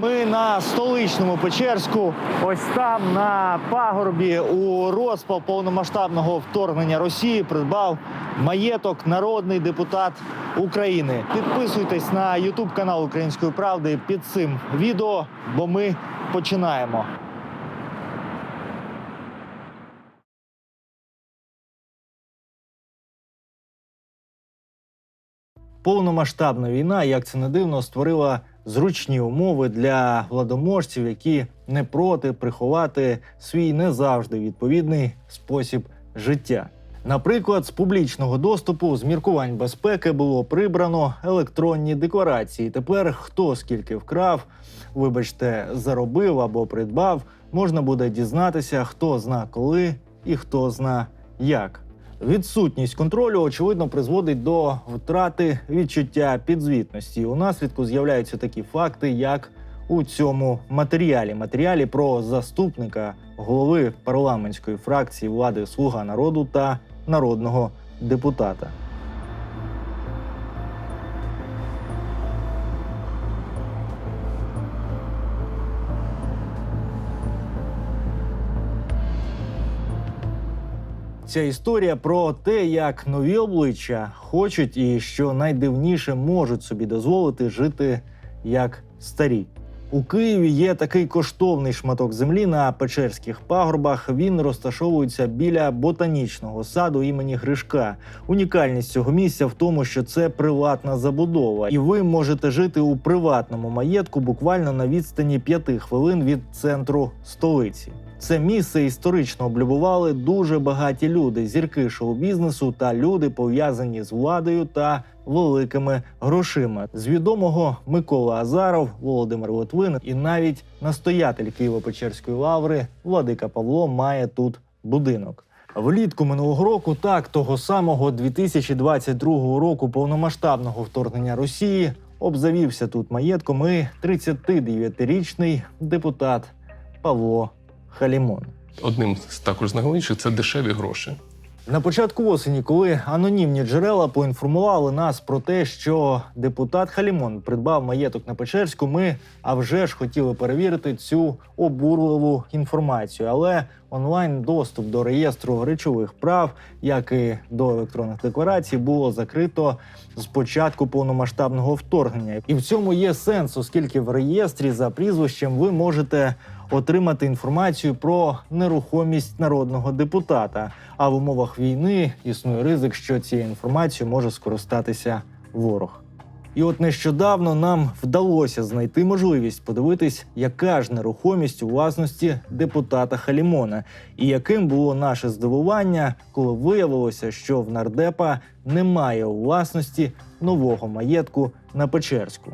Ми на столичному Печерську. Ось там на пагорбі у розпал повномасштабного вторгнення Росії придбав маєток народний депутат України. Підписуйтесь на Ютуб канал Української правди під цим відео, бо ми починаємо. Повномасштабна війна, як це не дивно, створила зручні умови для владоможців, які не проти приховати свій не завжди відповідний спосіб життя. Наприклад, з публічного доступу з міркувань безпеки було прибрано електронні декларації. Тепер хто скільки вкрав, вибачте, заробив або придбав, можна буде дізнатися, хто зна коли і хто зна як. Відсутність контролю очевидно призводить до втрати відчуття підзвітності. У наслідку з'являються такі факти, як у цьому матеріалі. Матеріалі про заступника голови парламентської фракції влади Слуга народу та народного депутата. Ця історія про те, як нові обличчя хочуть і що найдивніше можуть собі дозволити жити як старі. У Києві є такий коштовний шматок землі на Печерських пагорбах. Він розташовується біля ботанічного саду імені Гришка. Унікальність цього місця в тому, що це приватна забудова, і ви можете жити у приватному маєтку буквально на відстані п'яти хвилин від центру столиці. Це місце історично облюбували дуже багаті люди, зірки шоу-бізнесу та люди, пов'язані з владою та великими грошима. З відомого Микола Азаров, Володимир Литвин і навіть настоятель Києво-Печерської лаври Владика Павло має тут будинок. Влітку минулого року, так того самого 2022 року повномасштабного вторгнення Росії, обзавівся тут маєтком і 39-річний депутат Павло Халімон. Одним з також з найголовніших це дешеві гроші. На початку осені, коли анонімні джерела поінформували нас про те, що депутат Халімон придбав маєток на Печерську, ми а вже ж хотіли перевірити цю обурливу інформацію. Але онлайн доступ до реєстру речових прав, як і до електронних декларацій, було закрито з початку повномасштабного вторгнення. І в цьому є сенс, оскільки в реєстрі за прізвищем ви можете отримати інформацію про нерухомість народного депутата. А в умовах війни існує ризик, що цією інформацією може скористатися ворог. І от нещодавно нам вдалося знайти можливість подивитись, яка ж нерухомість у власності депутата Халімона, і яким було наше здивування, коли виявилося, що в нардепа немає у власності нового маєтку на Печерську.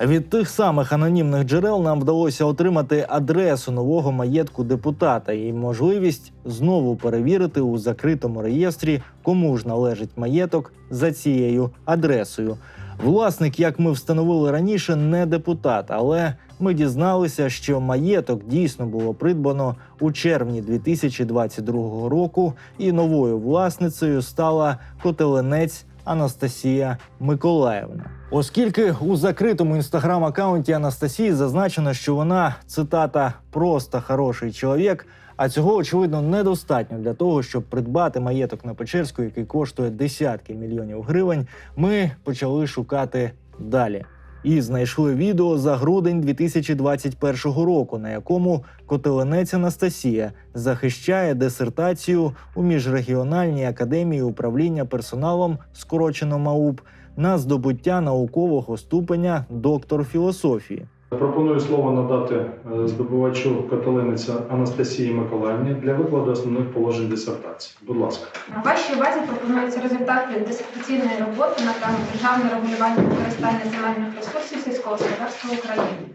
Від тих самих анонімних джерел нам вдалося отримати адресу нового маєтку депутата і можливість знову перевірити у закритому реєстрі, кому ж належить маєток за цією адресою. Власник, як ми встановили раніше, не депутат, але ми дізналися, що маєток дійсно було придбано у червні 2022 року, і новою власницею стала котеленець Анастасія Миколаївна. Оскільки у закритому інстаграм-аккаунті Анастасії зазначено, що вона цитата просто хороший чоловік. А цього очевидно недостатньо для того, щоб придбати маєток на Печерську, який коштує десятки мільйонів гривень. Ми почали шукати далі. І знайшли відео за грудень 2021 року, на якому котеленець Анастасія захищає дисертацію у міжрегіональній академії управління персоналом, скорочено МАУП, на здобуття наукового ступеня доктор філософії. Пропоную слово надати е, здобувачу Каталиниця Анастасії Миколаївні для викладу основних положень дисертації. Будь ласка. на Вашій увазі пропонуються результати дисертаційної роботи на тему державне регулювання використання земельних ресурсів сільського господарства України.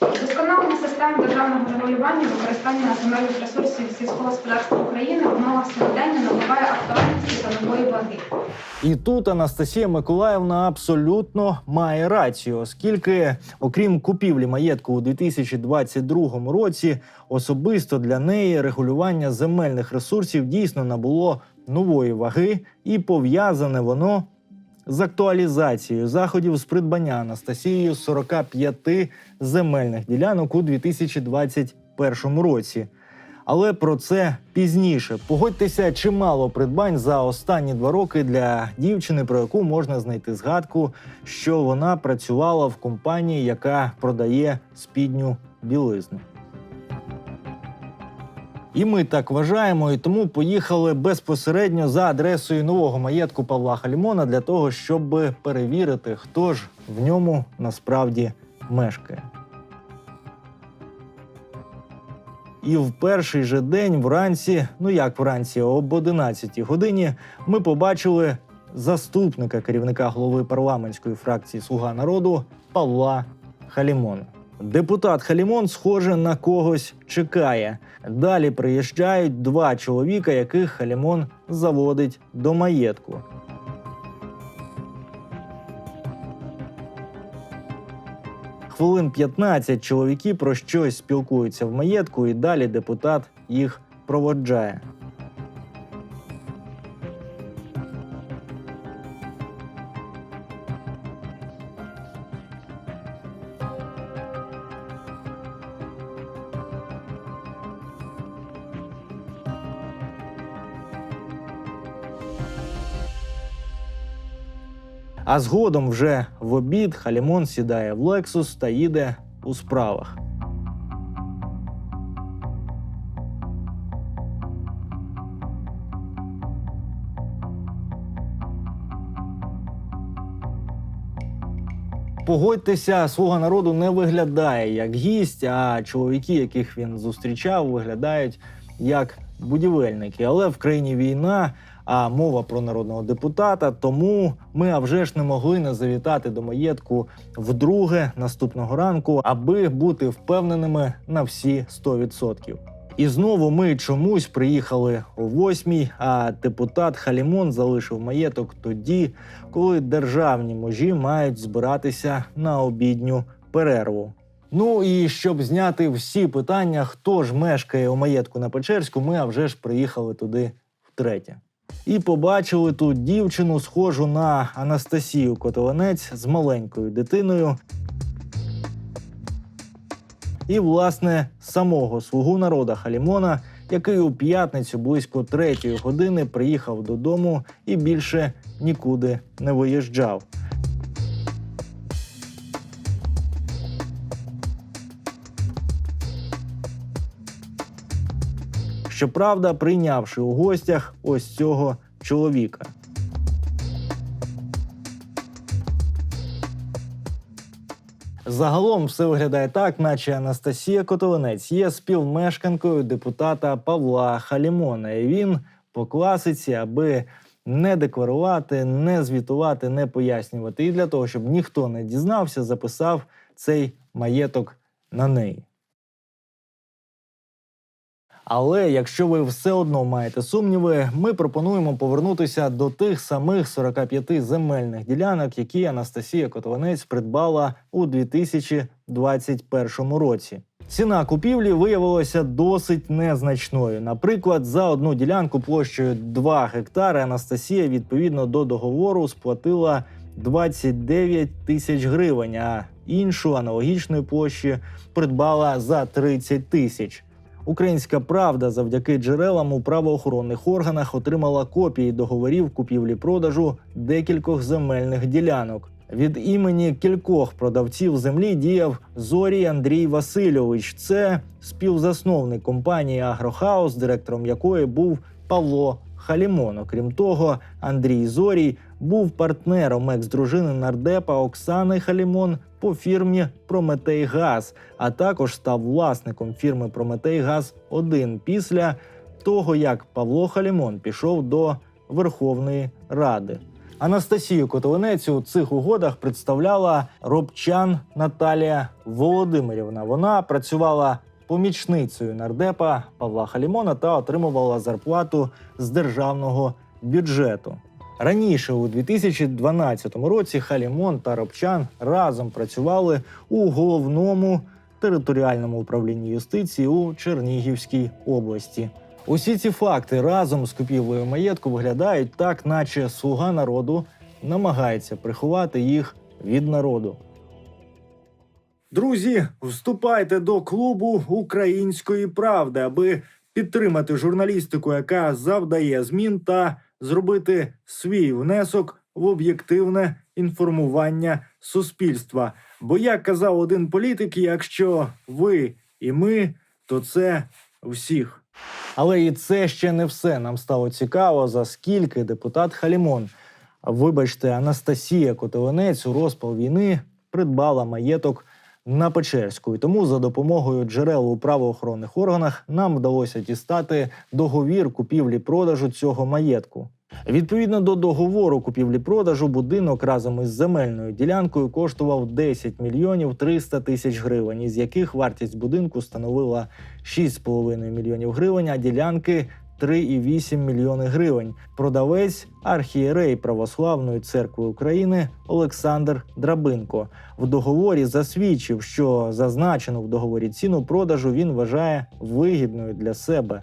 Вдосконалення системи державного регулювання використання земельних ресурсів сільського господарства України в умовах сьогодення набуває нової І тут Анастасія Миколаївна абсолютно має рацію, оскільки, окрім купівлі маєтку у 2022 році, особисто для неї регулювання земельних ресурсів дійсно набуло нової ваги, і пов'язане воно з актуалізацією заходів з придбання Анастасією 45 земельних ділянок у 2021 році. Але про це пізніше. Погодьтеся, чимало придбань за останні два роки для дівчини, про яку можна знайти згадку, що вона працювала в компанії, яка продає спідню білизну. І ми так вважаємо, і тому поїхали безпосередньо за адресою нового маєтку Павла Халімона для того, щоб перевірити, хто ж в ньому насправді мешкає. І в перший же день вранці, ну як вранці, об 11 годині, ми побачили заступника керівника голови парламентської фракції Слуга народу Павла Халімона. Депутат Халімон, схоже, на когось чекає. Далі приїжджають два чоловіка, яких Халімон заводить до маєтку. Хвилин 15 чоловіки про щось спілкуються в маєтку, і далі депутат їх проводжає. А згодом вже в обід Халімон сідає в Лексус та їде у справах. Погодьтеся, слуга народу не виглядає як гість, а чоловіки, яких він зустрічав, виглядають як будівельники. Але в країні війна, а мова про народного депутата. Тому ми а вже ж не могли не завітати до маєтку вдруге наступного ранку, аби бути впевненими на всі 100%. І знову ми чомусь приїхали о восьмій, а депутат Халімон залишив маєток тоді, коли державні можі мають збиратися на обідню перерву. Ну і щоб зняти всі питання, хто ж мешкає у маєтку на Печерську, ми а вже ж приїхали туди втретє. І побачили тут дівчину, схожу на Анастасію Котованець з маленькою дитиною. І, власне, самого слугу народа Халімона, який у п'ятницю близько третьої години приїхав додому і більше нікуди не виїжджав. Щоправда, прийнявши у гостях ось цього чоловіка. Загалом все виглядає так, наче Анастасія Котоленець є співмешканкою депутата Павла Халімона. І він по класиці, аби не декларувати, не звітувати, не пояснювати. І для того, щоб ніхто не дізнався, записав цей маєток на неї. Але якщо ви все одно маєте сумніви, ми пропонуємо повернутися до тих самих 45 земельних ділянок, які Анастасія Котованець придбала у 2021 році. Ціна купівлі виявилася досить незначною. Наприклад, за одну ділянку площею 2 гектари Анастасія відповідно до договору сплатила 29 тисяч гривень, а іншу аналогічної площі придбала за 30 тисяч. Українська правда завдяки джерелам у правоохоронних органах отримала копії договорів купівлі-продажу декількох земельних ділянок. Від імені кількох продавців землі діяв Зорій Андрій Васильович. Це співзасновник компанії Агрохаус, директором якої був Павло Халімон. Окрім того, Андрій Зорій був партнером екс-дружини нардепа Оксани Халімон по фірмі Прометей Газ, а також став власником фірми Прометей Газ 1 після того, як Павло Халімон пішов до Верховної Ради. Анастасію Котовенець у цих угодах представляла робчан Наталія Володимирівна. Вона працювала помічницею нардепа Павла Халімона та отримувала зарплату з державного бюджету. Раніше, у 2012 році, Халімон та Робчан разом працювали у головному територіальному управлінні юстиції у Чернігівській області. Усі ці факти разом з купівлею маєтку виглядають так, наче слуга народу намагається приховати їх від народу. Друзі, вступайте до клубу української правди, аби підтримати журналістику, яка завдає змін, та зробити свій внесок в об'єктивне інформування суспільства. Бо як казав один політик, якщо ви і ми, то це всіх. Але і це ще не все. Нам стало цікаво, за скільки депутат Халімон, вибачте, Анастасія Котовенець у розпал війни придбала маєток на Печерську. І тому за допомогою джерел у правоохоронних органах нам вдалося дістати договір купівлі-продажу цього маєтку. Відповідно до договору купівлі-продажу, будинок разом із земельною ділянкою коштував 10 мільйонів 300 тисяч гривень, із яких вартість будинку становила 6,5 мільйонів гривень, а ділянки 3,8 мільйони гривень. Продавець архієрей Православної церкви України Олександр Драбинко в договорі засвідчив, що зазначену в договорі ціну продажу він вважає вигідною для себе.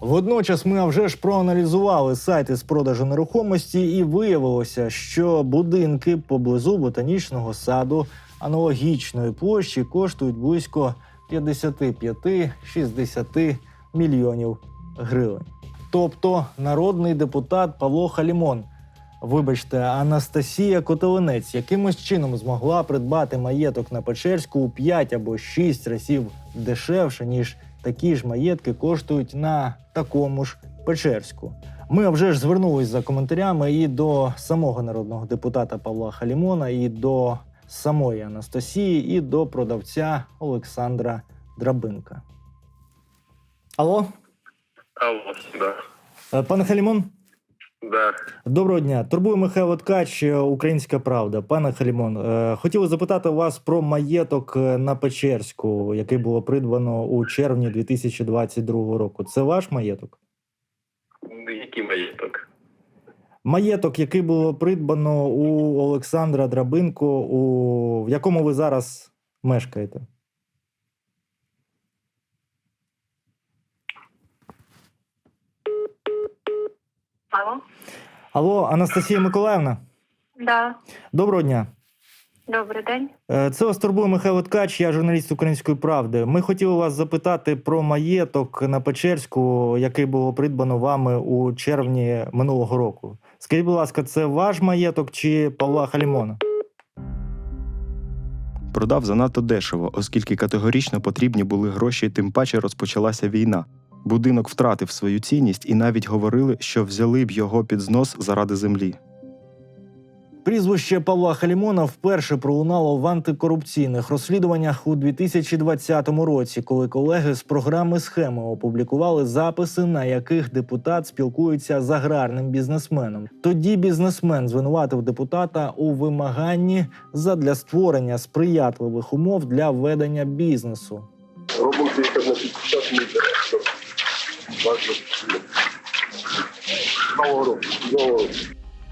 Водночас ми вже ж проаналізували сайти з продажу нерухомості, і виявилося, що будинки поблизу ботанічного саду аналогічної площі коштують близько 55-60 мільйонів гривень. Тобто народний депутат Павло Халімон, вибачте, Анастасія Котеленець якимось чином змогла придбати маєток на Печерську у 5 або 6 разів дешевше, ніж такі ж маєтки коштують на такому ж Печерську. Ми вже ж звернулись за коментарями і до самого народного депутата Павла Халімона, і до самої Анастасії, і до продавця Олександра Драбинка. Алло, Алло, да. Е, пане Халімон, Да. доброго дня. Турбує Михайло Ткач, е, Українська Правда. Пане Халімон, е, хотіли запитати вас про маєток на Печерську, який було придбано у червні 2022 року. Це ваш маєток? Який маєток? Маєток, який було придбано у Олександра Драбинко, у в якому ви зараз мешкаєте? Алло? Алло, Анастасія Миколаївна, Да, доброго дня. добрий день. Е, Це вас турбує Михайло Ткач, я журналіст Української правди. Ми хотіли вас запитати про маєток на Печерську, який було придбано вами у червні минулого року. Скажіть, будь ласка, це ваш маєток чи Павла Халімона? Продав занадто дешево, оскільки категорично потрібні були гроші, тим паче розпочалася війна. Будинок втратив свою цінність і навіть говорили, що взяли б його під знос заради землі. Прізвище Павла Халімона вперше пролунало в антикорупційних розслідуваннях у 2020 році, коли колеги з програми схеми опублікували записи, на яких депутат спілкується з аграрним бізнесменом. Тоді бізнесмен звинуватив депутата у вимаганні задля створення сприятливих умов для ведення бізнесу. Роботи, яка на не директор.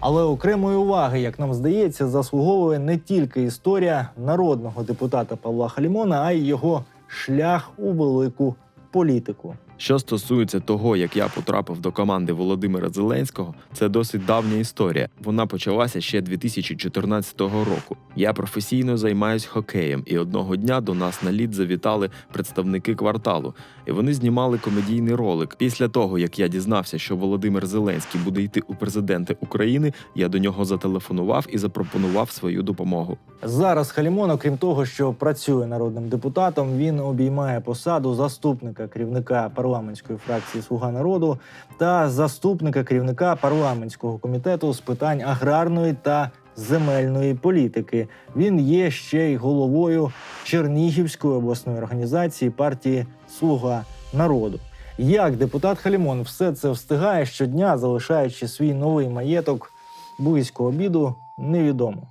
Але окремої уваги, як нам здається, заслуговує не тільки історія народного депутата Павла Халімона, а й його шлях у велику політику. Що стосується того, як я потрапив до команди Володимира Зеленського, це досить давня історія. Вона почалася ще 2014 року. Я професійно займаюсь хокеєм, і одного дня до нас на лід завітали представники кварталу, і вони знімали комедійний ролик. Після того, як я дізнався, що Володимир Зеленський буде йти у президенти України, я до нього зателефонував і запропонував свою допомогу. Зараз Халімон, окрім того, що працює народним депутатом, він обіймає посаду заступника керівника парламентської фракції Слуга народу та заступника керівника парламентського комітету з питань аграрної та земельної політики. Він є ще й головою Чернігівської обласної організації партії Слуга народу. Як депутат Халімон все це встигає щодня, залишаючи свій новий маєток близько обіду, невідомо.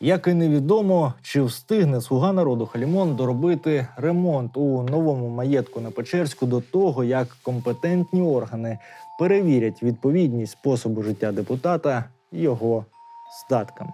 Як і невідомо, чи встигне слуга народу Халімон доробити ремонт у новому маєтку на Печерську до того, як компетентні органи перевірять відповідність способу життя депутата його статкам.